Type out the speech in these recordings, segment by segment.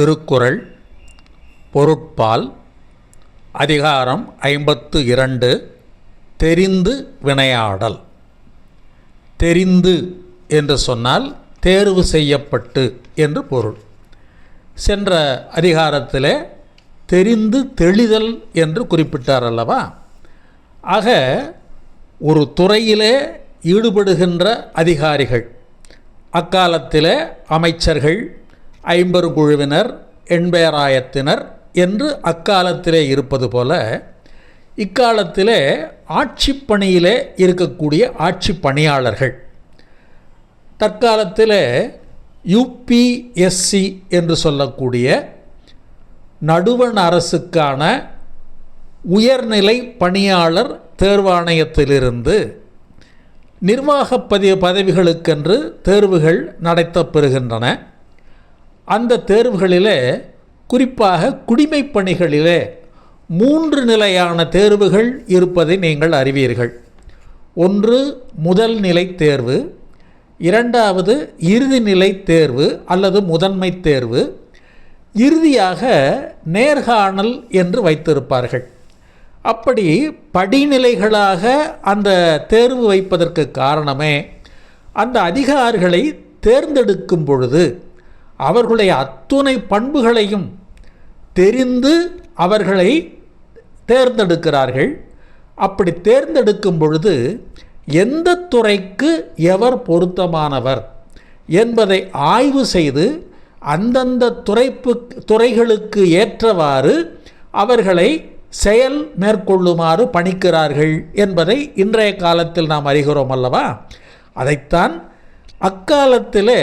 திருக்குறள் பொருட்பால் அதிகாரம் ஐம்பத்து இரண்டு தெரிந்து வினையாடல். தெரிந்து என்று சொன்னால் தேர்வு செய்யப்பட்டு என்று பொருள். சென்ற அதிகாரத்திலே தெரிந்து தெளிதல் என்று குறிப்பிட்டார் அல்லவா? ஆக ஒரு துறையிலே ஈடுபடுகின்ற அதிகாரிகள் அக்காலத்திலே அமைச்சர்கள் ஐம்பெருங்குழுவினர் எண்பேராயத்தினர் என்று அக்காலத்திலே இருப்பது போல இக்காலத்திலே ஆட்சி பணியிலே இருக்கக்கூடிய ஆட்சி பணியாளர்கள். தற்காலத்தில் யுபிஎஸ்சி என்று சொல்லக்கூடிய நடுவண் அரசுக்கான உயர்நிலை பணியாளர் தேர்வாணையத்திலிருந்து நிர்வாக பதி பதவிகளுக்கென்று தேர்வுகள் நடத்தப்பெறுகின்றன அந்த தேர்வுகளிலே குறிப்பாக குடிமை பணிகளிலே மூன்று நிலையான தேர்வுகள் இருப்பதை நீங்கள் அறிவீர்கள். ஒன்று முதல் நிலை தேர்வு. இரண்டாவது இறுதிநிலை தேர்வு அல்லது முதன்மை தேர்வு. இறுதியாக நேர்காணல் என்று வைத்திருப்பார்கள். அப்படி படிநிலைகளாக அந்த தேர்வு வைப்பதற்கு காரணமே அந்த அதிகாரிகளை தேர்ந்தெடுக்கும் பொழுது அவர்களுடைய அத்துணை பண்புகளையும் தெரிந்து அவர்களை தேர்ந்தெடுக்கிறார்கள். அப்படி தேர்ந்தெடுக்கும் பொழுது எந்த துறைக்கு எவர் பொருத்தமானவர் என்பதை ஆய்வு செய்து அந்தந்த துறைப்பு துறைகளுக்கு ஏற்றவாறு அவர்களை செயல் மேற்கொள்ளுமாறு பணிக்கிறார்கள் என்பதை இன்றைய காலத்தில் நாம் அறிகிறோம் அல்லவா? அதைத்தான் அக்காலத்திலே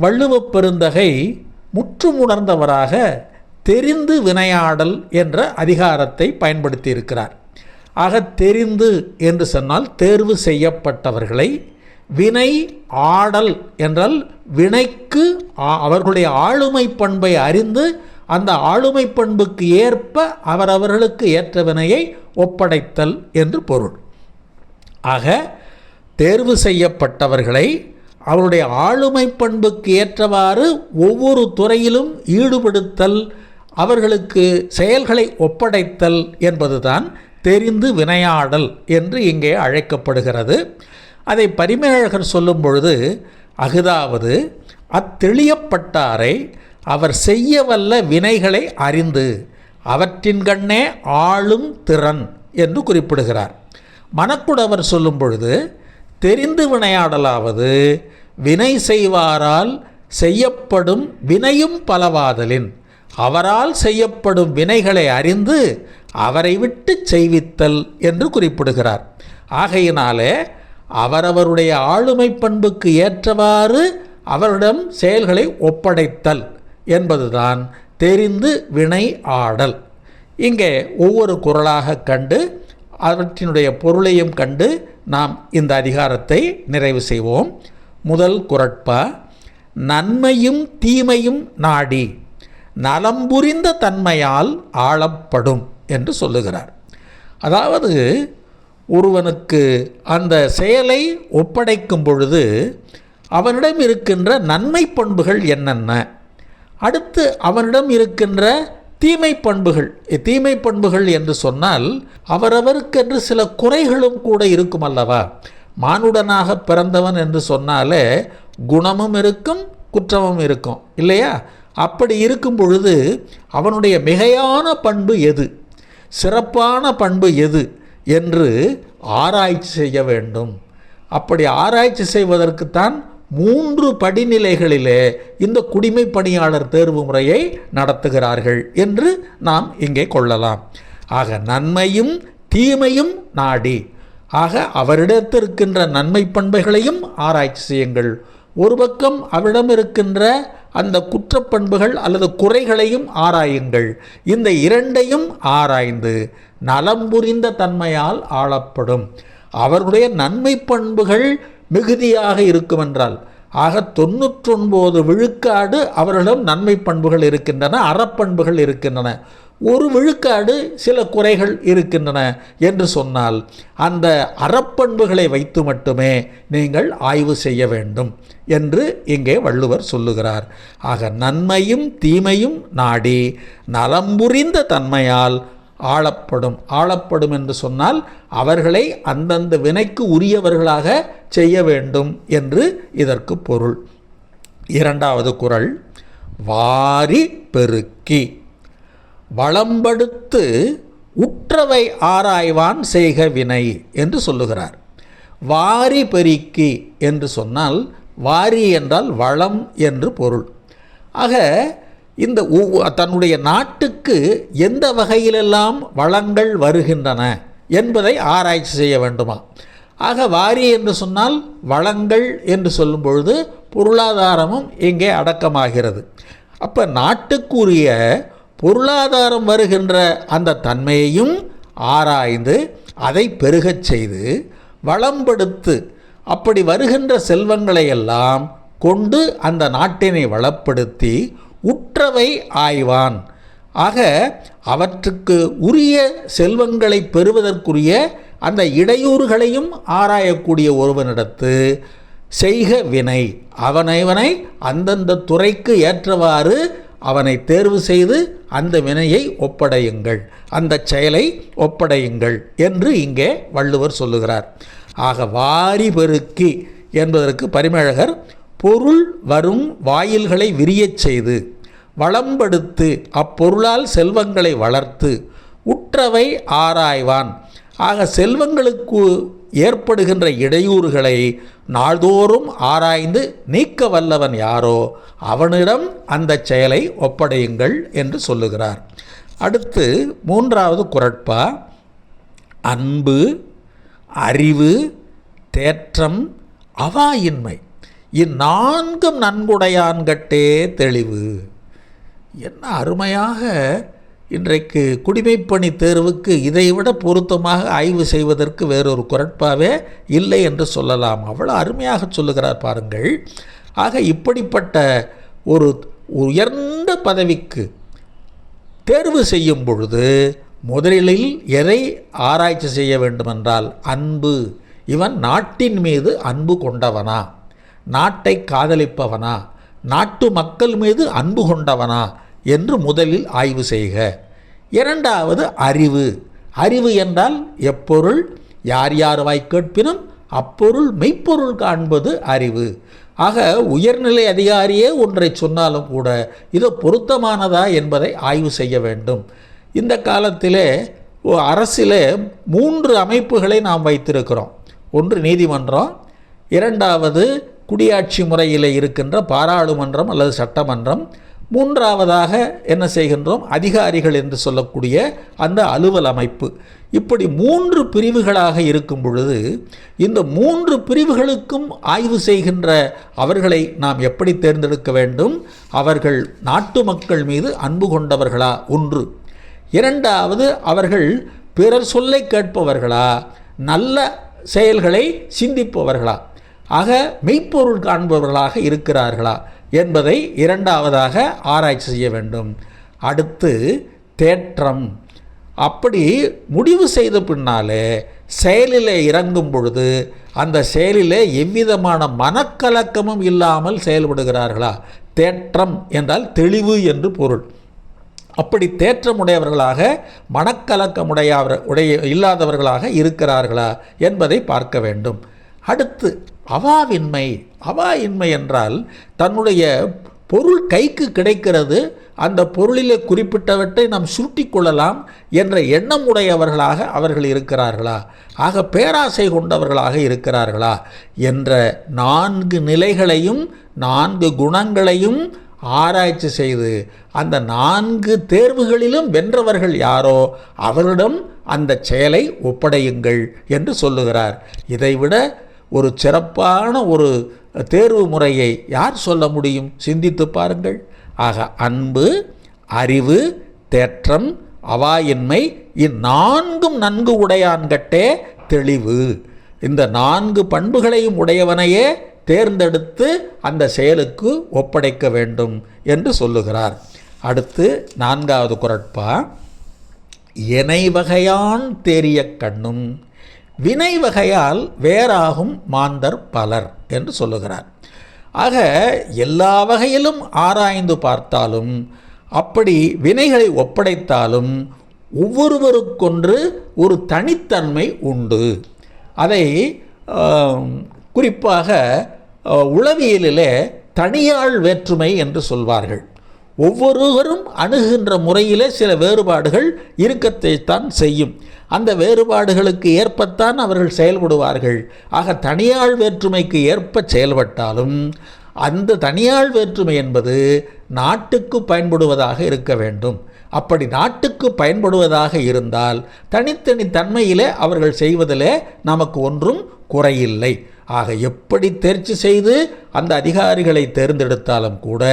வள்ளுவப் பெருந்தகை முற்றுமுணர்ந்தவராக தெரிந்து வினையாடல் என்ற அதிகாரத்தை பயன்படுத்தியிருக்கிறார். ஆக தெரிந்து என்று சொன்னால் தேர்வு செய்யப்பட்டவர்களை வினை ஆடல் என்றால் வினைக்கு அவர்களுடைய ஆளுமை பண்பை அறிந்து அந்த ஆளுமை பண்புக்கு ஏற்ப அவரவர்களுக்கு ஏற்ற வினையை ஒப்படைத்தல் என்று பொருள். ஆக தேர்வு செய்யப்பட்டவர்களை அவருடைய ஆளுமை பண்புக்கு ஏற்றவாறு ஒவ்வொரு துறையிலும் ஈடுபடுத்தல் அவர்களுக்கு செயல்களை ஒப்படைத்தல் என்பதுதான் தெரிந்து வினையாடல் என்று இங்கே அழைக்கப்படுகிறது. அதை பரிமேழகர் சொல்லும் பொழுது அகுதாவது அத்தெளியப்பட்டாரை அவர் செய்ய வல்ல வினைகளை அறிந்து அவற்றின்கண்ணே ஆளும் திறன் என்று குறிப்பிடுகிறார். மணக்குடவர் சொல்லும் பொழுது தெரிந்து வினையாடலாவது வினை செய்வாரால் செய்யப்படும் வினையும் பலவாதலின். அவரால் செய்யப்படும் வினைகளை அறிந்து அவரை விட்டு செய்வித்தல் என்று குறிப்பிடுகிறார். ஆகையினாலே அவரவருடைய ஆளுமை பண்புக்கு ஏற்றவாறு அவரிடம் செயல்களை ஒப்படைத்தல் என்பதுதான் தெரிந்து வினை ஆடல். இங்கே ஒவ்வொரு குரலாக கண்டு அவற்றினுடைய பொருளையும் கண்டு நாம் இந்த அதிகாரத்தை நிறைவு செய்வோம். முதல் குரட்பா நன்மையும் தீமையும் நாடி நலம் புரிந்த தன்மையால் ஆளப்படும் என்று சொல்லுகிறார். அதாவது ஒருவனுக்கு அந்த செயலை ஒப்படைக்கும் பொழுது அவனிடம் இருக்கின்ற நன்மை பண்புகள் என்னென்ன? அடுத்து அவனிடம் இருக்கின்ற தீமை பண்புகள் தீமை பண்புகள் என்று சொன்னால் அவரவருக்கென்று சில குறைகளும் கூட இருக்கும் அல்லவா? மானுடனாக பிறந்தவன் என்று சொன்னாலே குணமும் இருக்கும் குற்றமும் இருக்கும். இல்லையா? அப்படி இருக்கும் பொழுது அவனுடைய மிகையான பண்பு எது? சிறப்பான பண்பு எது என்று ஆராய்ச்சி செய்ய வேண்டும். அப்படி ஆராய்ச்சி செய்வதற்குத்தான் மூன்று படிநிலைகளிலே இந்த குடிமை பணியாளர் தேர்வு முறையை நடத்துகிறார்கள் என்று நாம் இங்கே கொள்ளலாம். ஆக நன்மையும் தீமையும் நாடி. ஆக அவரிடத்திருக்கின்ற நன்மை பண்புகளையும் ஆராய்ச்சி செய்யுங்கள். ஒரு பக்கம் அவரிடம் இருக்கின்ற அந்த குற்றப்பண்புகள் அல்லது குறைகளையும் ஆராயுங்கள். இந்த இரண்டையும் ஆராய்ந்து நலம் புரிந்த தன்மையால் ஆளப்படும். அவர்களுடைய நன்மை பண்புகள் மிகுதியாக இருக்கும் என்றால் ஆக தொண்ணூற்றொன்பது விழுக்காடு அவர்களிடம் நன்மை பண்புகள் இருக்கின்றன அறப்பண்புகள் இருக்கின்றன. ஒரு விழுக்காடு சில குறைகள் இருக்கின்றன என்று சொன்னால் அந்த அறப்பண்புகளை வைத்து மட்டுமே நீங்கள் ஆய்வு செய்ய வேண்டும் என்று இங்கே வள்ளுவர் சொல்லுகிறார். ஆக நன்மையும் தீமையும் நாடி நலம்புரிந்த தன்மையால் ஆளப்படும். ஆளப்படும் என்று சொன்னால் அவர்களை அந்தந்த வினைக்கு உரியவர்களாக செய்ய வேண்டும் என்று இதற்கு பொருள். இரண்டாவது குறள் வாரி பெருக்கி. வளம்படுத்து உற்றவை ஆராய்வான் செய்க வினை என்று சொல்லுகிறார். வாரி பெருக்கி என்று சொன்னால் வாரி என்றால் வளம் என்று பொருள். ஆக இந்த தன்னுடைய நாட்டுக்கு எந்த வகையிலெல்லாம் வளங்கள் வருகின்றன என்பதை ஆராய்ச்சி செய்ய வேண்டுமா? ஆக வாரி என்று சொன்னால் வளங்கள் என்று சொல்லும் பொழுது பொருளாதாரமும் இங்கே அடக்கமாகிறது. அப்போ நாட்டுக்குரிய பொருளாதாரம் வருகின்ற அந்த தன்மையையும் ஆராய்ந்து அதை பெருகச் செய்து வளம்படுத்து அப்படி வருகின்ற செல்வங்களை எல்லாம் கொண்டு அந்த நாட்டினை வளப்படுத்தி உற்றவை ஆய்வான். ஆக அவற்றுக்கு உரிய செல்வங்களை பெறுவதற்குரிய அந்த இடையூறுகளையும் ஆராயக்கூடிய ஒருவனிடத்து செய்க வினை. அவனைவனை அந்தந்த துறைக்கு ஏற்றவாறு அவனை தேர்வு செய்து அந்த வினையை ஒப்படையுங்கள். அந்த செயலை ஒப்படையுங்கள் என்று இங்கே வள்ளுவர் சொல்லுகிறார். ஆக வாரி பெருக்கி என்பதற்கு பரிமழகர் பொருள் வரும் வாயில்களை விரியச் செய்து வளம்படுத்து அப்பொருளால் செல்வங்களை வளர்த்து உற்றவை ஆராய்வான். ஆக செல்வங்களுக்கு ஏற்படுகின்ற இடையூறுகளை நாள்தோறும் ஆராய்ந்து நீக்க வல்லவன் யாரோ அவனிடம் அந்த செயலை ஒப்படையுங்கள் என்று சொல்லுகிறார். அடுத்து மூன்றாவது குரட்பா அன்பு அறிவு தேற்றம் அவாயின்மை. இந்நான்கும் நன்குடையான்கட்டே தெளிவு. என்ன அருமையாக இன்றைக்கு குடிமைப்பணி தேர்வுக்கு இதைவிட பொருத்தமாக ஆய்வு செய்வதற்கு வேறொரு குரட்பாவே இல்லை என்று சொல்லலாம். அவ்வளோ அருமையாக சொல்லுகிறார் பாருங்கள். ஆக இப்படிப்பட்ட ஒரு உயர்ந்த பதவிக்கு தேர்வு செய்யும் பொழுது முதலில் எதை ஆராய்ச்சி செய்ய வேண்டுமென்றால் அன்பு. இவன் நாட்டின் மீது அன்பு கொண்டவனா. நாட்டை காதலிப்பவனா. நாட்டு மக்கள் மீது அன்பு கொண்டவனா. என்று முதலில் ஆய்வு செய்க. இரண்டாவது அறிவு. அறிவு என்றால் எப்பொருள்? யார் யார் வாய் கேட்பினும் அப்பொருள் மெய்ப்பொருள் காண்பது அறிவு. ஆக உயர்நிலை அதிகாரியே ஒன்றை சொன்னாலும் கூட இது பொருத்தமானதா என்பதை ஆய்வு செய்ய வேண்டும். இந்த காலத்திலே அரசிலே மூன்று அமைப்புகளை நாம் வைத்திருக்கிறோம். ஒன்று நீதிமன்றம் இரண்டாவது குடியாட்சி முறையில் இருக்கின்ற பாராளுமன்றம் அல்லது சட்டமன்றம் மூன்றாவதாக என்ன செய்கின்றோம்? அதிகாரிகள் என்று சொல்லக்கூடிய அந்த அலுவல் அமைப்பு இப்படி மூன்று பிரிவுகளாக இருக்கும் பொழுது இந்த மூன்று பிரிவுகளுக்கும் ஆய்வு செய்கின்ற அவர்களை நாம் எப்படி தேர்ந்தெடுக்க வேண்டும்? அவர்கள் நாட்டு மக்கள் மீது அன்பு கொண்டவர்களா? ஒன்று. இரண்டாவது அவர்கள் பிறர் சொல்லை கேட்பவர்களா? நல்ல செயல்களை சிந்திப்பவர்களா? ஆக மெய்ப்பொருள் காண்பவர்களாக இருக்கிறார்களா? என்பதை இரண்டாவதாக ஆராய்ச்சி செய்ய வேண்டும். அடுத்து தேற்றம். அப்படி முடிவு செய்த பின்னாலே செயலிலே இறங்கும் பொழுது அந்த செயலிலே எவ்விதமான மனக்கலக்கமும் இல்லாமல் செயல்படுகிறார்களா? தேற்றம் என்றால் தெளிவு என்று பொருள். அப்படி தேற்றமுடையவர்களாக மனக்கலக்கமுடையவர் உடைய இல்லாதவர்களாக இருக்கிறார்களா என்பதை பார்க்க வேண்டும். அடுத்து அவாவின்மை. அவாயின்மை என்றால் தன்னுடைய பொருள் கைக்கு கிடைக்கிறது அந்த பொருளிலே குறிப்பிட்டவற்றை நாம் சுருட்டி கொள்ளலாம் என்ற எண்ணம் உடையவர்களாக அவர்கள் இருக்கிறார்களா? ஆக பேராசை கொண்டவர்களாக இருக்கிறார்களா? என்ற நான்கு நிலைகளையும் நான்கு குணங்களையும் ஆராய்ச்சி செய்து அந்த நான்கு தேர்வுகளிலும் வென்றவர்கள் யாரோ அவரிடம் அந்த செயலை ஒப்படையுங்கள் என்று சொல்லுகிறார். இதைவிட ஒரு சிறப்பான ஒரு தேர்வு முறையை யார் சொல்ல முடியும்? சிந்தித்து பாருங்கள். ஆக அன்பு அறிவு தேற்றம் அவாயின்மை இந்நான்கும் நன்கு உடையான்கட்டே தெளிவு. இந்த நான்கு பண்புகளையும் உடையவனையே தேர்ந்தெடுத்து அந்த செயலுக்கு ஒப்படைக்க வேண்டும் என்று சொல்லுகிறார். அடுத்து நான்காவது குரட்பா. எனை வகையான் தேறிய கண்ணும் வினை வகையால் வேறாகும் மாந்தர் பலர் என்று சொல்லுகிறார். ஆக எல்லா வகையிலும் ஆராய்ந்து பார்த்தாலும் அப்படி வினைகளை ஒப்படைத்தாலும் ஒவ்வொருவருக்கொன்று ஒரு தனித்தன்மை உண்டு. அதை குறிப்பாக உளவியலிலே தனியாள் வேற்றுமை என்று சொல்வார்கள். ஒவ்வொருவரும் அணுகுகின்ற முறையிலே சில வேறுபாடுகள் இருக்கத்தைத்தான் செய்யும். அந்த வேறுபாடுகளுக்கு ஏற்பத்தான் அவர்கள் செயல்படுவார்கள். ஆக தனியாள் வேற்றுமைக்கு ஏற்ப செயல்பட்டாலும் அந்த தனியாள் வேற்றுமை என்பது நாட்டுக்கு பயன்படுவதாக இருக்க வேண்டும். அப்படி நாட்டுக்கு பயன்படுவதாக இருந்தால் தனித்தனி தன்மையிலே அவர்கள் செய்வதிலே நமக்கு ஒன்றும் குறையில்லை. ஆக எப்படி தேர்ச்சி செய்து அந்த அதிகாரிகளை தேர்ந்தெடுத்தாலும் கூட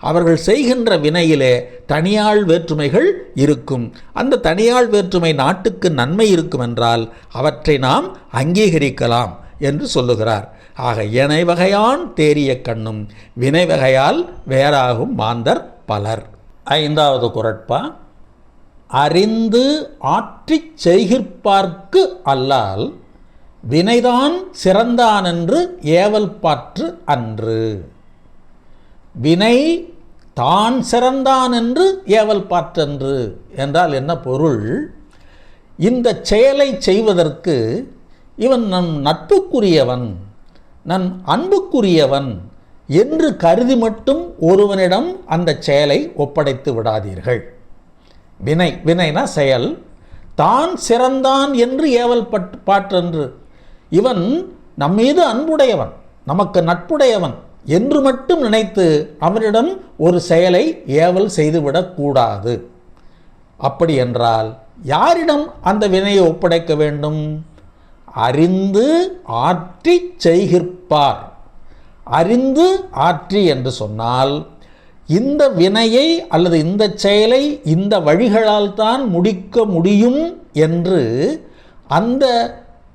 அவர்கள் செய்கின்ற வினையிலே தனியாள் வேற்றுமைகள் இருக்கும். அந்த தனியாள் வேற்றுமை நாட்டுக்கு நன்மை இருக்கும் என்றால் அவற்றை நாம் அங்கீகரிக்கலாம் என்று சொல்லுகிறார். ஆக இணை வகையான் தேறிய கண்ணும் வினை வகையால் வேறாகும் மாந்தர் பலர். ஐந்தாவது குரட்பா அறிந்து ஆற்றிச் செய்கிற்பார்க்கு அல்லால் வினைதான் சிறந்தான் என்று ஏவல் பாற்று அன்று. வினை தான் சிறந்தான் என்று ஏவல் பாற்றன்று என்றால் என்ன பொருள்? இந்த செயலை செய்வதற்கு இவன் நம் நட்புக்குரியவன் நன் அன்புக்குரியவன் என்று கருதி மட்டும் ஒருவனிடம் அந்த செயலை ஒப்படைத்து விடாதீர்கள். வினை வினைனா செயல். தான் சிறந்தான் என்று ஏவல் பட் பாற்றன்று. இவன் நம்மீது அன்புடையவன் நமக்கு நட்புடையவன் என்று மட்டும் நினைத்து அவனிடம் ஒரு செயலை ஏவல் செய்துவிடக்கூடாது அப்படி என்றால் யாரிடம் அந்த வினையை ஒப்படைக்க வேண்டும்? அறிந்து ஆற்றி செய்கிற்பார். அறிந்து ஆற்றி என்று சொன்னால் இந்த வினையை அல்லது இந்த செயலை இந்த வழிகளால் தான் முடிக்க முடியும் என்று அந்த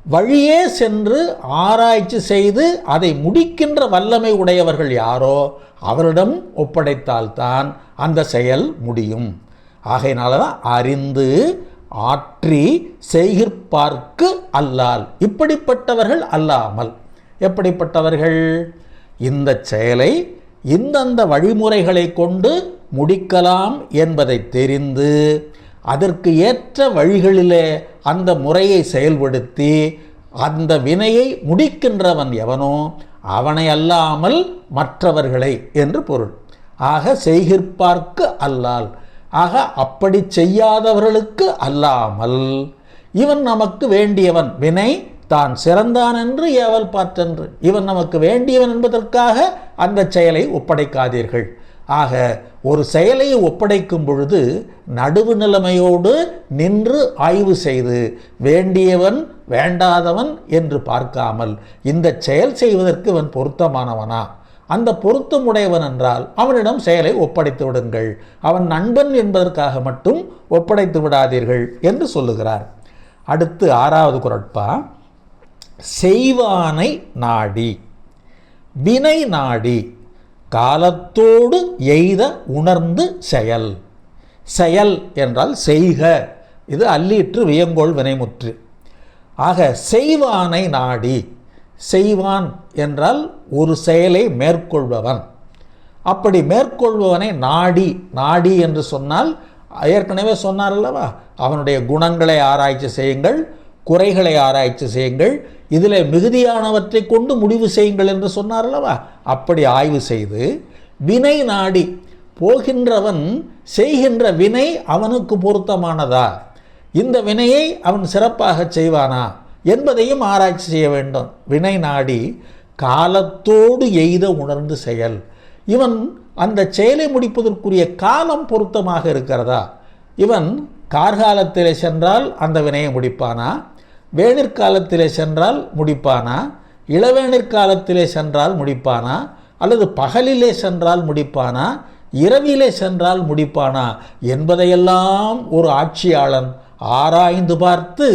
வழியே சென்று ஆராய்ச்சி செய்து அதை முடிக்கின்ற வல்லமை உடையவர்கள் யாரோ அவரிடம் ஒப்படைத்தால்தான் அந்த செயல் முடியும். ஆகையினால தான் அறிந்து ஆற்றி செய்கிற்பார்க்கு அல்லால். இப்படிப்பட்டவர்கள் அல்லாமல். எப்படிப்பட்டவர்கள்? இந்த செயலை இந்தந்த வழிமுறைகளை கொண்டு முடிக்கலாம் என்பதை தெரிந்து அதற்கு ஏற்ற வழிகளிலே அந்த முறையை செயல்படுத்தி அந்த வினையை முடிக்கின்றவன் எவனோ அவனை அல்லாமல் மற்றவர்களை என்று பொருள். ஆக செய்கிற்பார்க்கு அல்லால் ஆக அப்படி செய்யாதவர்களுக்கு அல்லாமல் இவன் நமக்கு வேண்டியவன் வினை தான் சிறந்தான் என்று ஏவல் பார்த்தென்று. இவன் நமக்கு வேண்டியவன் என்பதற்காக அந்த செயலை ஒப்படைக்காதீர்கள். ஆக ஒரு செயலை ஒப்படைக்கும் பொழுது நடுவு நிலைமையோடு நின்று ஆய்வு செய்து வேண்டியவன் வேண்டாதவன் என்று பார்க்காமல் இந்த செயல் செய்வதற்கு இவன் பொருத்தமானவனா? அந்த பொருத்தம் உடையவன் என்றால் அவனிடம் செயலை ஒப்படைத்து விடுங்கள். அவன் நண்பன் என்பதற்காக மட்டும் ஒப்படைத்து விடாதீர்கள் என்று சொல்லுகிறார். அடுத்து ஆறாவது குரட்பா செய்வானை நாடி வினை நாடி. காலத்தோடு எய்த உணர்ந்து செயல். செயல் என்றால் செய்க. இது அல்லீற்று வியங்கோள் வினைமுற்று. ஆக செய்வானை நாடி செய்வான் என்றால் ஒரு செயலை மேற்கொள்பவன். அப்படி மேற்கொள்பவனை நாடி நாடி என்று சொன்னால் ஏற்கனவே சொன்னார் அல்லவா? அவனுடைய குணங்களை ஆராய்ச்சி செய்யுங்கள் குறைகளை ஆராய்ச்சி செய்யுங்கள். இதில் மிகுதியானவற்றை கொண்டு முடிவு செய்யுங்கள் என்று சொன்னார் அல்லவா? அப்படி ஆய்வு செய்து வினை நாடி போகின்றவன் செய்கின்ற வினை அவனுக்கு பொருத்தமானதா? இந்த வினையை அவன் சிறப்பாக செய்வானா? என்பதையும் ஆராய்ச்சி செய்ய வேண்டும். வினை நாடி காலத்தோடு எய்த உணர்ந்து செயல். இவன் அந்த செயலை முடிப்பதற்குரிய காலம் பொருத்தமாக இருக்கிறதா? இவன் கார்காலத்தில் சென்றால் அந்த வினையை முடிப்பானா? வேணிற்காலத்திலே சென்றால் முடிப்பானா? இளவேணிற் காலத்திலே சென்றால் முடிப்பானா? அல்லது பகலிலே சென்றால் முடிப்பானா? இரவிலே சென்றால் முடிப்பானா? என்பதையெல்லாம் ஒரு ஆட்சியாளன் ஆராய்ந்து பார்த்து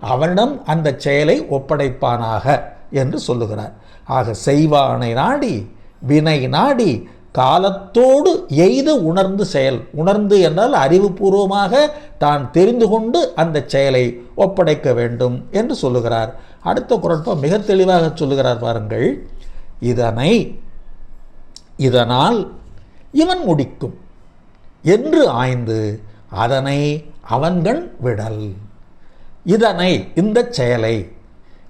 அவனிடம் அந்த செயலை ஒப்படைப்பானாக என்று சொல்லுகிறார். ஆக செய்வானை நாடி வினை நாடி காலத்தோடு எய்து உணர்ந்து செயல். உணர்ந்து என்றால் அறிவுபூர்வமாக தான் தெரிந்து கொண்டு அந்த செயலை ஒப்படைக்க வேண்டும் என்று சொல்லுகிறார். அடுத்த குரட்பா மிக தெளிவாக சொல்லுகிறார் பாருங்கள். இதனை இதனால் இவன் முடிக்கும். என்று ஆய்ந்து அதனை அவன்கண் விடல். இதனை இந்த செயலை.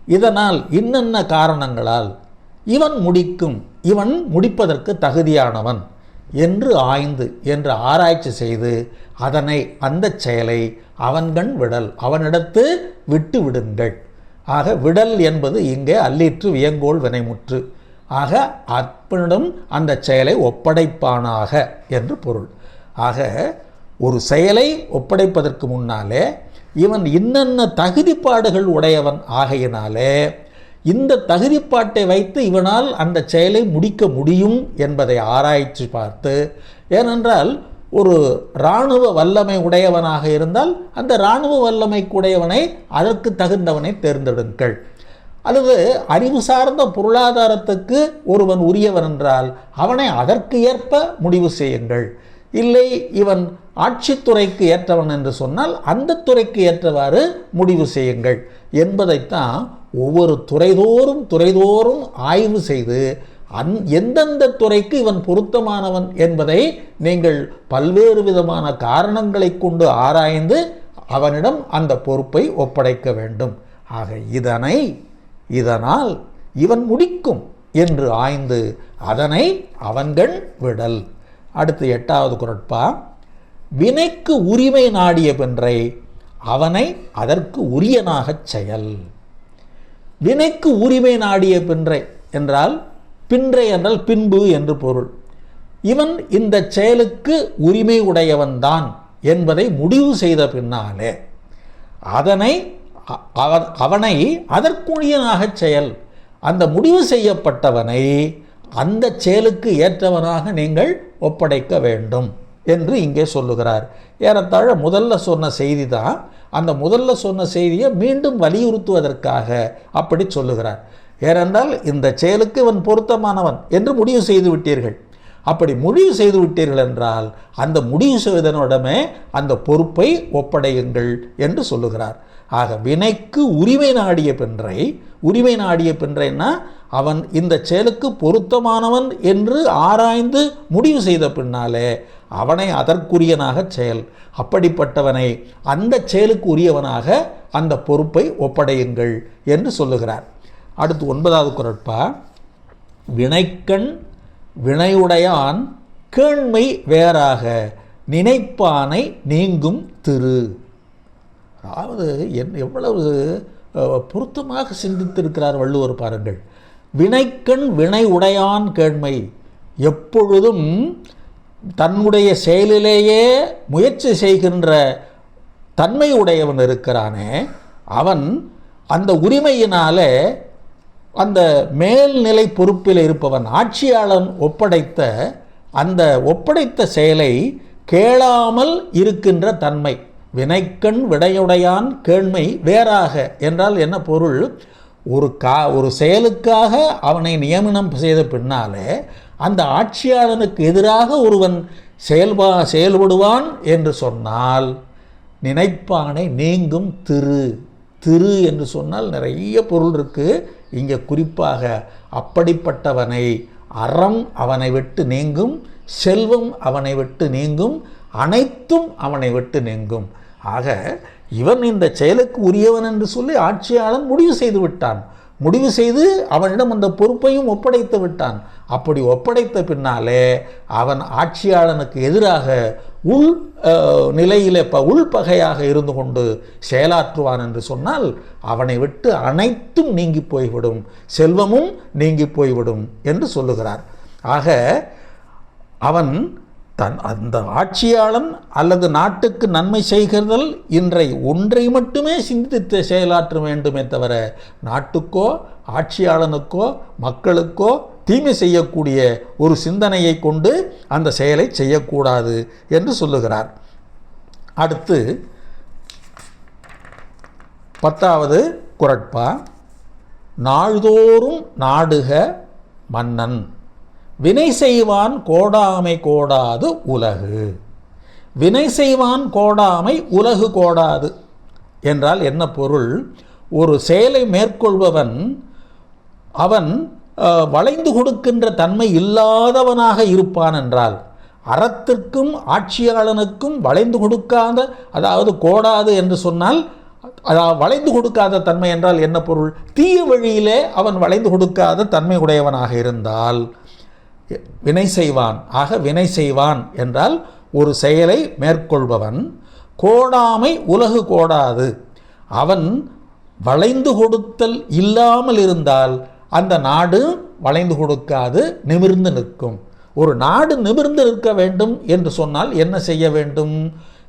இதனால் இன்னென்ன காரணங்களால் இவன் முடிக்கும் இவன் முடிப்பதற்கு தகுதியானவன் என்று ஆய்ந்து என்று ஆராய்ச்சி செய்து அதனை அந்த செயலை அவன்கண் விடல் அவனிடத்து விட்டு விடுங்கள். ஆக விடல் என்பது இங்கே அல்லிற்று வியங்கோள் வினைமுற்று. ஆக அற்பனிடம் அந்த செயலை ஒப்படைப்பானாக என்று பொருள். ஆக ஒரு செயலை ஒப்படைப்பதற்கு முன்னாலே இவன் இன்னென்ன தகுதிப்பாடுகள் உடையவன் ஆகையினாலே இந்த தகுதிப்பாட்டை வைத்து இவனால் அந்த செயலை முடிக்க முடியும் என்பதை ஆராய்ச்சி பார்த்து ஏனென்றால் ஒரு இராணுவ வல்லமை உடையவனாக இருந்தால் அந்த இராணுவ வல்லமைக்குடையவனை அதற்கு தகுந்தவனை தேர்ந்தெடுங்கள். அல்லது அறிவு சார்ந்த பொருளாதாரத்துக்கு ஒருவன் உரியவன் என்றால் அவனை அதற்கு ஏற்ப முடிவு செய்யுங்கள். இல்லை இவன் ஆட்சித்துறைக்கு ஏற்றவன் என்று சொன்னால் அந்த துறைக்கு ஏற்றவாறு முடிவு செய்யுங்கள். என்பதைத்தான் ஒவ்வொரு துறைதோறும் துறைதோறும் ஆய்வு செய்து அந் எந்தெந்த துறைக்கு இவன் பொருத்தமானவன் என்பதை நீங்கள் பல்வேறு விதமான காரணங்களை கொண்டு ஆராய்ந்து அவனிடம் அந்த பொறுப்பை ஒப்படைக்க வேண்டும். ஆக இதனை இதனால் இவன் முடிக்கும் என்று ஆய்ந்து அதனை அவன்கள் விடல். அடுத்து எட்டாவது குரட்பா. வினைக்கு உரிமை நாடிய பென்றை அவனை அதற்கு உரியனாகச் செயல். வினைக்கு உரிமை நாடிய பின்றை என்றால் பின்றை என்றால் பின்பு என்று பொருள். இவன் இந்த செயலுக்கு உரிமை உடையவன்தான் என்பதை முடிவு செய்த பின்னாலே அதனை அவன் அவனை அதற்குரியனாகச் செயல். அந்த முடிவு செய்யப்பட்டவனை அந்த செயலுக்கு ஏற்றவனாக நீங்கள் ஒப்படைக்க வேண்டும். என்று இங்கே சொல்லுகிறார். ஏறத்தாழ முதல்ல சொன்ன செய்தி தான் அந்த முதல்ல சொன்ன செய்தியை மீண்டும் வலியுறுத்துவதற்காக அப்படி சொல்லுகிறார். ஏனென்றால் இந்த செயலுக்கு இவன் பொருத்தமானவன் என்று முடிவு செய்து விட்டீர்கள். அப்படி முடிவு செய்து விட்டீர்கள் என்றால் அந்த முடிவு செய்தனுடமே அந்த பொறுப்பை ஒப்படையுங்கள் என்று சொல்லுகிறார். ஆக வினைக்கு உரிமை நாடிய பெண்றை உரிமை நாடிய பெண்றைன்னா அவன் இந்த செயலுக்கு பொருத்தமானவன் என்று ஆராய்ந்து முடிவு செய்த பின்னாலே அவனை அதற்குரியனாக செயல். அப்படிப்பட்டவனை அந்த செயலுக்கு உரியவனாக அந்த பொறுப்பை ஒப்படையுங்கள் என்று சொல்லுகிறார். அடுத்து ஒன்பதாவது குரட்பா. வினைக்கண் வினையுடையான் கேண்மை வேறாக நினைப்பானை நீங்கும் திரு. அதாவது என் எவ்வளவு பொருத்தமாக சிந்தித்திருக்கிறார் வள்ளுவர் பாருங்கள். வினைக்கண் வினை உடையான் கேண்மை எப்பொழுதும் தன்னுடைய செயலிலேயே முயற்சி செய்கின்ற தன்மை உடையவன் இருக்கிறானே அவன் அந்த உரிமையினாலே அந்த மேல்நிலை பொறுப்பில் இருப்பவன் ஆட்சியாளன் ஒப்படைத்த அந்த ஒப்படைத்த செயலை கேளாமல் இருக்கின்ற தன்மை வினைக்கண் விடையுடையான் கேண்மை வேறாக என்றால் என்ன பொருள்? ஒரு கா ஒரு செயலுக்காக அவனை நியமனம் செய்த பின்னாலே அந்த ஆட்சியாளனுக்கு எதிராக ஒருவன் செயல்பா செயல்படுவான் என்று சொன்னால் நினைப்பானை நீங்கும் திரு திரு என்று சொன்னால் நிறைய பொருள் இருக்குது இங்கே குறிப்பாக அப்படிப்பட்டவனை அறம் அவனை விட்டு நீங்கும் செல்வம் அவனை விட்டு நீங்கும் அனைத்தும் அவனை விட்டு நீங்கும். ஆக இவன் இந்த செயலுக்கு உரியவன் என்று சொல்லி ஆட்சியாளன் முடிவு செய்து விட்டான். முடிவு செய்து அவனிடம் அந்த பொறுப்பையும் ஒப்படைத்து விட்டான். அப்படி ஒப்படைத்த பின்னாலே அவன் ஆட்சியாளனுக்கு எதிராக உள் நிலையில் நிலையிலே ப உள்பகையாக இருந்து கொண்டு செயலாற்றுவான் என்று சொன்னால் அவனை விட்டு அனைத்தும் நீங்கி போய்விடும். செல்வமும் நீங்கி போய்விடும் என்று சொல்லுகிறார். ஆக அவன் தன் அந்த ஆட்சியாளன் அல்லது நாட்டுக்கு நன்மை செய்கிறதல் இன்றை ஒன்றை மட்டுமே சிந்தித்து செயலாற்ற வேண்டுமே தவிர நாட்டுக்கோ ஆட்சியாளனுக்கோ மக்களுக்கோ தீமை செய்யக்கூடிய ஒரு சிந்தனையை கொண்டு அந்த செயலை செய்யக்கூடாது என்று சொல்லுகிறார். அடுத்து பத்தாவது குரட்பா நாள்தோறும் நாடுக மன்னன். வினை செய்வான் கோடாமை கோடாது உலகு. வினை செய்வான் கோடாமை உலகு கோடாது. என்றால் என்ன பொருள்? ஒரு செயலை மேற்கொள்பவன் அவன் வளைந்து கொடுக்கின்ற தன்மை இல்லாதவனாக இருப்பான் என்றால் அறத்திற்கும் ஆட்சியாளனுக்கும் வளைந்து கொடுக்காத அதாவது கோடாது என்று சொன்னால் அதாவது வளைந்து கொடுக்காத தன்மை என்றால் என்ன பொருள்? தீய வழியிலே அவன் வளைந்து கொடுக்காத தன்மை உடையவனாக இருந்தால் வினை செய்வான். ஆக வினை செய்வான் என்றால் ஒரு செயலை மேற்கொள்பவன் கோடாமை உலகு கோடாது. அவன் வளைந்து கொடுத்தல் இல்லாமல் இருந்தால் அந்த நாடு வளைந்து கொடுக்காது நிமிர்ந்து நிற்கும். ஒரு நாடு நிமிர்ந்து நிற்க வேண்டும் என்று சொன்னால் என்ன செய்ய வேண்டும்?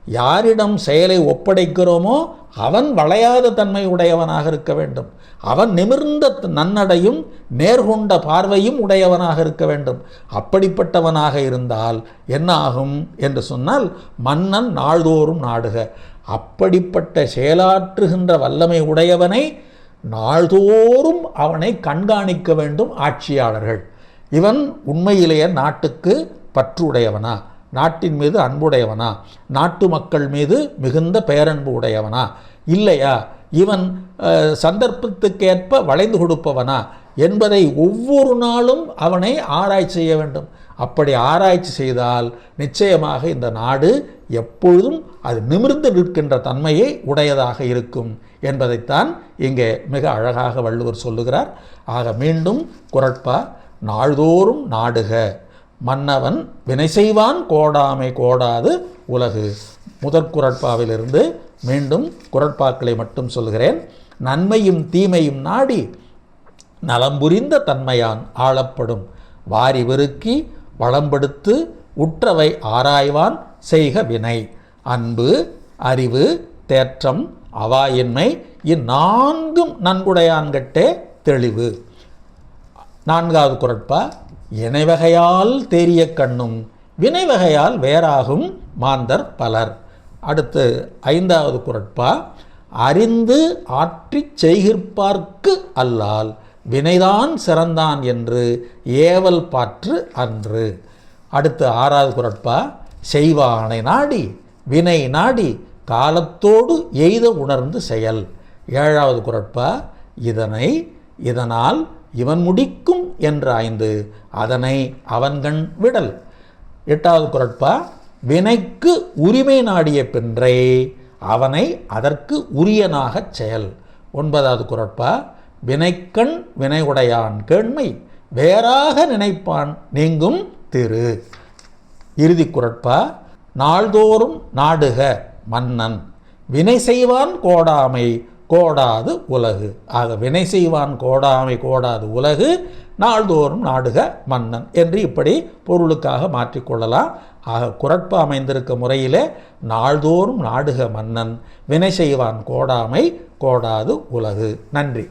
யாரிடம் செயலை ஒப்படைக்கிறோமோ அவன் வளையாத தன்மை உடையவனாக இருக்க வேண்டும். அவன் நிமிர்ந்த நன்னடையும் நேர்கொண்ட பார்வையும் உடையவனாக இருக்க வேண்டும். அப்படிப்பட்டவனாக இருந்தால் என்ன ஆகும் என்று சொன்னால் மன்னன் நாள்தோறும் நாடுக. அப்படிப்பட்ட செயலாற்றுகின்ற வல்லமை உடையவனை நாள்தோறும் அவனை கண்காணிக்க வேண்டும் ஆட்சியாளர்கள். இவன் உண்மையிலேயே நாட்டுக்கு பற்றுடையவனா. நாட்டின் மீது அன்புடையவனா? நாட்டு மக்கள் மீது மிகுந்த பேரன்பு உடையவனா? இல்லையா? இவன் சந்தர்ப்பத்துக்கேற்ப வளைந்து கொடுப்பவனா? என்பதை ஒவ்வொரு நாளும் அவனை ஆராய்ச்சி செய்ய வேண்டும். அப்படி ஆராய்ச்சி செய்தால் நிச்சயமாக இந்த நாடு எப்பொழுதும் அது நிமிர்ந்து நிற்கின்ற தன்மையை உடையதாக இருக்கும் என்பதைத்தான் இங்கே மிக அழகாக வள்ளுவர் சொல்லுகிறார். ஆக மீண்டும் குரட்பா நாள்தோறும் நாடுக. மன்னவன் வினை செய்வான் கோடாமை கோடாது உலகு. முதற் குரட்பாவிலிருந்து மீண்டும் குரட்பாக்களை மட்டும் சொல்கிறேன். நன்மையும் தீமையும் நாடி நலம்புரிந்த தன்மையான் ஆளப்படும். வாரி வெறுக்கி வளம்படுத்து உற்றவை ஆராய்வான் செய்க வினை. அன்பு அறிவு தேற்றம் அவாயின்மை இந்நான்கும் நன்குடையான்கட்டே தெளிவு. நான்காவது குரட்பா இணைவகையால் தேறிய கண்ணும் வினைவகையால் வேறாகும் மாந்தர் பலர். அடுத்து ஐந்தாவது குரட்பா அறிந்து ஆற்றிச் செய்கிற்பார்க்கு அல்லால் வினைதான் சிறந்தான் என்று ஏவல் பாற்று அன்று. அடுத்து ஆறாவது குரட்பா செய்வானை நாடி வினை நாடி காலத்தோடு எய்த உணர்ந்து செயல். ஏழாவது குரட்பா இதனை இதனால் இவன் முடிக்கும் என்றாய்ந்து அதனை அவன்கண் விடல். எட்டாவது குரட்பா வினைக்கு உரிமை நாடிய பின்றே அவனை அதற்கு உரியனாகச் செயல். ஒன்பதாவது குரட்பா வினைக்கண் வினையுடையான் கேண்மை வேறாக நினைப்பான் நீங்கும் திரு. இறுதி குரட்பா நாள்தோறும் நாடுக மன்னன் வினை செய்வான் கோடாமை கோடாது உலகு. ஆக வினை செய்வான் கோடாமை கோடாது உலகு. நாள்தோறும் நாடுக மன்னன் என்று இப்படி பொருளுக்காக மாற்றிக்கொள்ளலாம் ஆக குரட்பா அமைந்திருக்க முறையிலே நாள்தோறும் நாடுக மன்னன். வினை செய்வான் கோடாமை கோடாது உலகு. நன்றி.